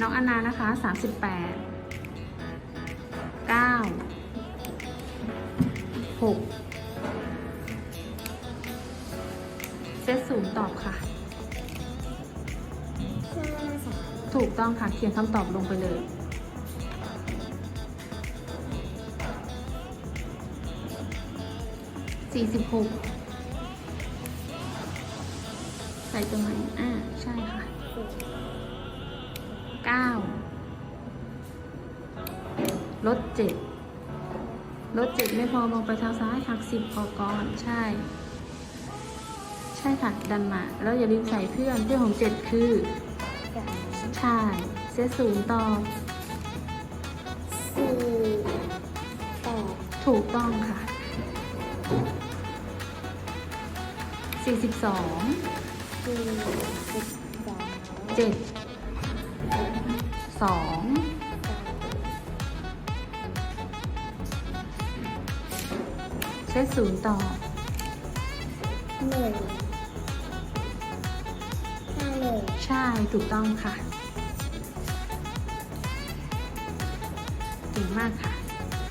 น้องอนานะคะสามสิบแปดเก้าหกเซตศูนย์ตอบค่ะ ถูกต้องค่ะ เขียนคำตอบลงไปเลยสี่สิบหกใส่ตรงไหนอ่าใช่ค่ะ เก้าลดเจ็ดลดเจ็ดไม่พอมองไปทางซ้ายหักสิบพอก่อนใช่ ใช่ค่ะดันมา แล้วอย่าลืมใส่เพื่อนเพื่อนของเจ็ดคือสามใช่เซตศูนย์ตอบสี่แปดถูกต้องค่ะ42สี่สิบสอง สองเซตศูนย์ต่อหนึ่งห้าหนึ่งใช่ถูกต้องค่ะเก่งมากค่ะ